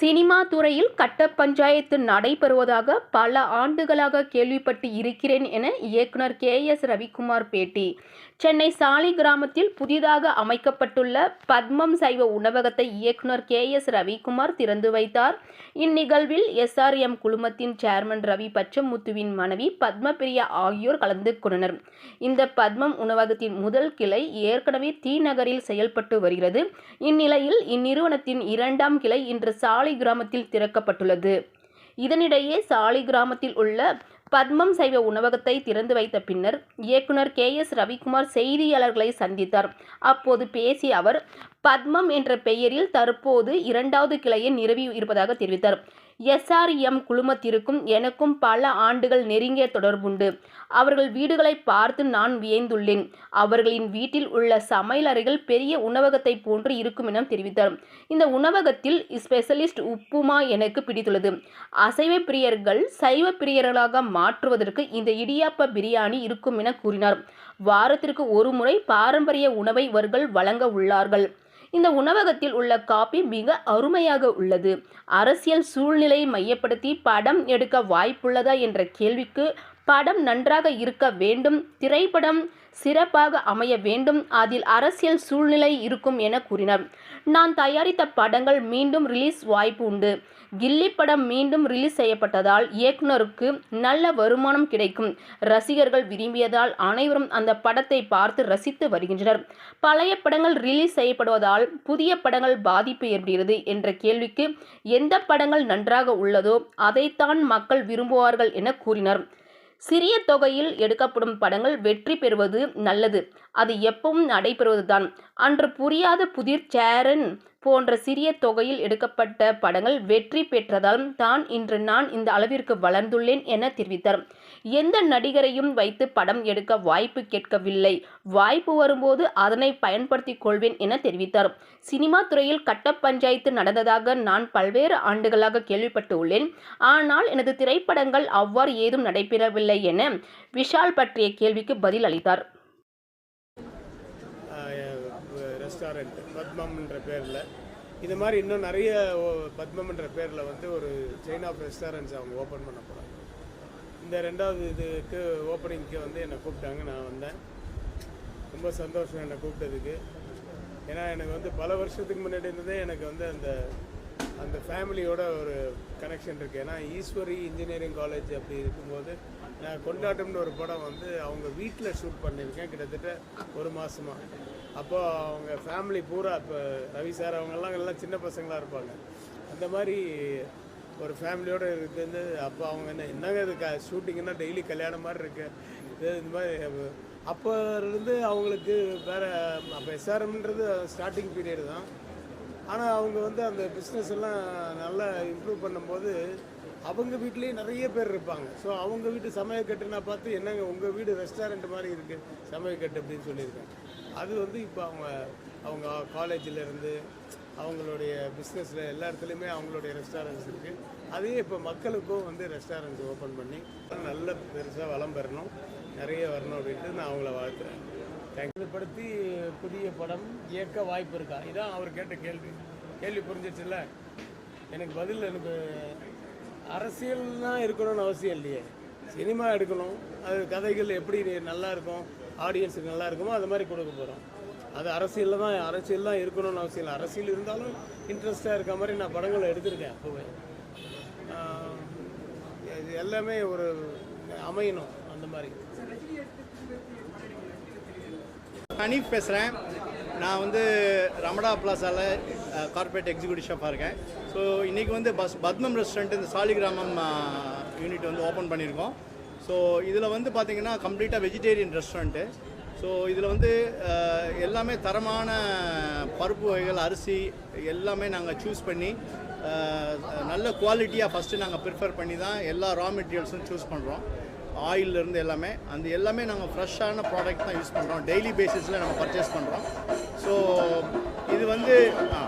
Cinema துறையில் கட்ட பஞ்சாயத்து நடைபெறுவதாக பல ஆண்டுகளாக கேள்விப்பட்டு இருக்கிறேன் என இயக்குனர் கே எஸ் ரவிக்குமார் பேட்டி. சென்னை சாலை கிராமத்தில் புதிதாக அமைக்கப்பட்டுள்ள பத்மம் சைவ உணவகத்தை இயக்குனர் கே எஸ் ரவிக்குமார் திறந்து வைத்தார். இந்நிகழ்வில் எஸ்ஆர்எம் குழுமத்தின் சேர்மன் ரவி பச்சமுத்துவின் மனைவி பத்மபிரியா ஆகியோர் கலந்து கொண்டனர். இந்த பத்மம் உணவகத்தின் முதல் கிளை ஏற்கனவே தி நகரில் செயல்பட்டு வருகிறது. இந்நிலையில் இந்நிறுவனத்தின் இரண்டாம் கிளை இன்று சாலை கிராமத்தில் திறக்கப்பட்டுள்ளது. இதனிடையே சாலை கிராமத்தில் உள்ள பத்மம் சைவ உணவகத்தை திறந்து வைத்த பின்னர் இயக்குனர் கே. எஸ். ரவிக்குமார் செய்தியாளர்களை சந்தித்தார். அப்போது பேசிய அவர் பத்மம் என்ற பெயரில் தற்போது இரண்டாவது கிளையை நிறுவி இருப்பதாக தெரிவித்தார். எஸ்ஆர்எம் குழுமத்திற்கும் எனக்கும் பல ஆண்டுகள் நெருங்கிய தொடர்புண்டு. அவர்கள் வீடுகளை பார்த்து நான் வியந்துள்ளேன். அவர்களின் வீட்டில் உள்ள சமையலறைகள் பெரிய உணவகத்தை போன்று இருக்கும் என தெரிவித்தார். இந்த உணவகத்தில் ஸ்பெஷலிஸ்ட் உப்புமா எனக்கு பிடித்துள்ளது. அசைவ பிரியர்கள் சைவ பிரியர்களாக மாற்றுவதற்கு இந்த இடியாப்ப பிரியாணி இருக்கும் என கூறினார். வாரத்திற்கு ஒரு முறை பாரம்பரிய உணவை இவர்கள் வழங்க உள்ளார்கள். இந்த உணவகத்தில் உள்ள காபி மிக அருமையாக உள்ளது. அரசியல் சூழ்நிலையை மையப்படுத்தி படம் எடுக்க வாய்ப்புள்ளதா என்ற கேள்விக்கு படம் நன்றாக இருக்க வேண்டும் திரைப்படம் சிறப்பாக அமைய வேண்டும் அதில் அரசியல் சூழ்நிலை இருக்கும் என கூறினார். நான் தயாரித்த படங்கள் மீண்டும் ரிலீஸ் வாய்ப்பு உண்டு. கில்லி படம் மீண்டும் ரிலீஸ் செய்யப்பட்டதால் இயக்குனருக்கு நல்ல வருமானம் கிடைக்கும். ரசிகர்கள் விரும்பியதால் அனைவரும் அந்த படத்தை பார்த்து ரசித்து வருகின்றனர். பழைய படங்கள் ரிலீஸ் செய்யப்படுவதால் புதிய படங்கள் பாதிப்பு ஏற்படுகிறது என்ற கேள்விக்கு எந்த படங்கள் நன்றாக உள்ளதோ அதைத்தான் மக்கள் விரும்புவார்கள் என கூறினார். சிறிய தொகையில் எடுக்கப்படும் படங்கள் வெற்றி பெறுவது நல்லது. அது எப்பவும் நடைபெறுவதுதான். அன்று புரியாத புதிர் சேரன் போன்ற சிறிய தொகையில் எடுக்கப்பட்ட படங்கள் வெற்றி பெற்றதால் தான் இன்று நான் இந்த அளவிற்கு வளர்ந்துள்ளேன் என தெரிவித்தார். எந்த நடிகரையும் வைத்து படம் எடுக்க வாய்ப்பு கேட்கவில்லை. வாய்ப்பு வரும்போது அதனை பயன்படுத்திக் கொள்வேன் என தெரிவித்தார். சினிமா துறையில் கட்ட பஞ்சாயத்து நடந்ததாக நான் பல்வேறு ஆண்டுகளாக கேள்விப்பட்டு உள்ளேன் ஆனால் எனது திரைப்படங்கள் அவ்வாறு ஏதும் நடைபெறவில்லை என விஷால் பற்றிய கேள்விக்கு பதில் அளித்தார் ரெஸ்டாரண்ட் பத்மம்ன்ற பேரில். இது மாதிரி இன்னும் நிறைய ஓ- பத்மம்ன்ற பேரில் வந்து ஒரு செயின் ஆஃப் ரெஸ்டாரண்ட்ஸ் அவங்க ஓப்பன் பண்ண போகிறாங்க இந்த ரெண்டாவது இதுக்கு ஓப்பனிங்க்கு வந்து என்னை கூப்பிட்டாங்க. நான் வந்தேன். ரொம்ப சந்தோஷம் என்னை கூப்பிட்டதுக்கு. ஏன்னா எனக்கு வந்து பல வருஷத்துக்கு முன்னாடி இருந்ததே எனக்கு வந்து அந்த அந்த ஃபேமிலியோட ஒரு கனெக்ஷன் இருக்குது ஏன்னா ஈஸ்வரி இன்ஜினியரிங் காலேஜ் அப்படி இருக்கும்போது நான் கொண்டாட்டம்னு ஒரு படம் வந்து அவங்க வீட்டில் ஷூட் பண்ணியிருக்கேன். கிட்டத்தட்ட ஒரு மாதமாக அப்போ அவங்க ஃபேமிலி பூரா இப்போ ரவி சார் அவங்கெல்லாம் எல்லாம் சின்ன பசங்களாக இருப்பாங்க. அந்த மாதிரி ஒரு ஃபேமிலியோடு இருக்குது அப்போ அவங்க என்ன என்னங்க இது க ஷூட்டிங்னா டெய்லி கல்யாணம் மாதிரி இருக்கு. இது இந்த மாதிரி அப்போ இருந்து அவங்களுக்கு வேற அப்போ எஸ்ஆர்எம்ன்றது ஸ்டார்டிங் பீரியடு தான். ஆனால் அவங்க வந்து அந்த பிஸ்னஸ் எல்லாம் நல்லா இம்ப்ரூவ் பண்ணும்போது அவங்க வீட்லேயே நிறைய பேர் இருப்பாங்க. ஸோ அவங்க வீட்டு சமையக்கட்டு நான் பார்த்து என்னங்க உங்கள் வீடு ரெஸ்டாரண்ட் மாதிரி இருக்குது சமையக்கட்டு அப்படின்னு சொல்லியிருக்கேன். அது வந்து இப்போ அவங்க அவங்க காலேஜில் இருந்து அவங்களுடைய பிஸ்னஸில் எல்லா இடத்துலையுமே அவங்களுடைய ரெஸ்டாரண்ட்ஸ் இருக்குது அதையே இப்போ மக்களுக்கும் வந்து ரெஸ்டாரண்ட்ஸ் ஓப்பன் பண்ணி நல்ல பெருசாக வளம் பெறணும். நிறைய வரணும் அப்படின்ட்டு நான் அவங்கள வாழ்த்துறேன். படுத்தி புதிய படம் இயக்க வாய்ப்பு இருக்கா? இதான் அவர் கேட்ட கேள்வி. கேள்வி புரிஞ்சிச்சுல்ல? எனக்கு பதில் எனக்கு அரசியல்னால் இருக்கணும்னு அவசியம் இல்லையே. சினிமா எடுக்கணும். அது கதைகள் எப்படி நல்லா இருக்கும்? ஆடியன்ஸுக்கு நல்லா இருக்குமோ அது மாதிரி கொடுக்க போகிறோம் அது அரசியலில் தான் அரசியல் தான் இருக்கணும்னு அவசியம் இல்லை. அரசியல் இருந்தாலும் இன்ட்ரெஸ்டாக இருக்க மாதிரி நான் படங்களை எடுத்திருக்கேன் அப்போவே. இது எல்லாமே ஒரு அமையணும் அந்த மாதிரி. ஹனீஃப் பேசுகிறேன் நான் வந்து ரமடா பிளாஸாவில் கார்பரேட் எக்ஸிக்யூட்டிவ் ஷெஃபாக இருக்கேன். ஸோ இன்றைக்கி வந்து பஸ் பத்மம் ரெஸ்டாரண்ட் இந்த சாலிகிராமம் யூனிட் வந்து ஓப்பன் பண்ணியிருக்கோம். ஸோ இதில் வந்து பார்த்திங்கன்னா கம்ப்ளீட்டாக வெஜிடேரியன் ரெஸ்டாரண்ட்டு ஸோ இதில் வந்து எல்லாமே தரமான பருப்பு வகைகள் அரிசி எல்லாமே நாங்கள் சூஸ் பண்ணி நல்ல குவாலிட்டியாக ஃபஸ்ட்டு நாங்கள் ப்ரிஃபர் பண்ணி தான் எல்லா ரா மெட்டீரியல்ஸும் சூஸ் பண்ணுறோம் ஆயிலிருந்து எல்லாமே. அந்த எல்லாமே நாங்கள் ஃப்ரெஷ்ஷான ப்ராடக்ட் தான் யூஸ் பண்ணுறோம் டெய்லி பேசிஸில் நம்ம பர்ச்சேஸ் பண்ணுறோம் ஸோ இது வந்து ஆ.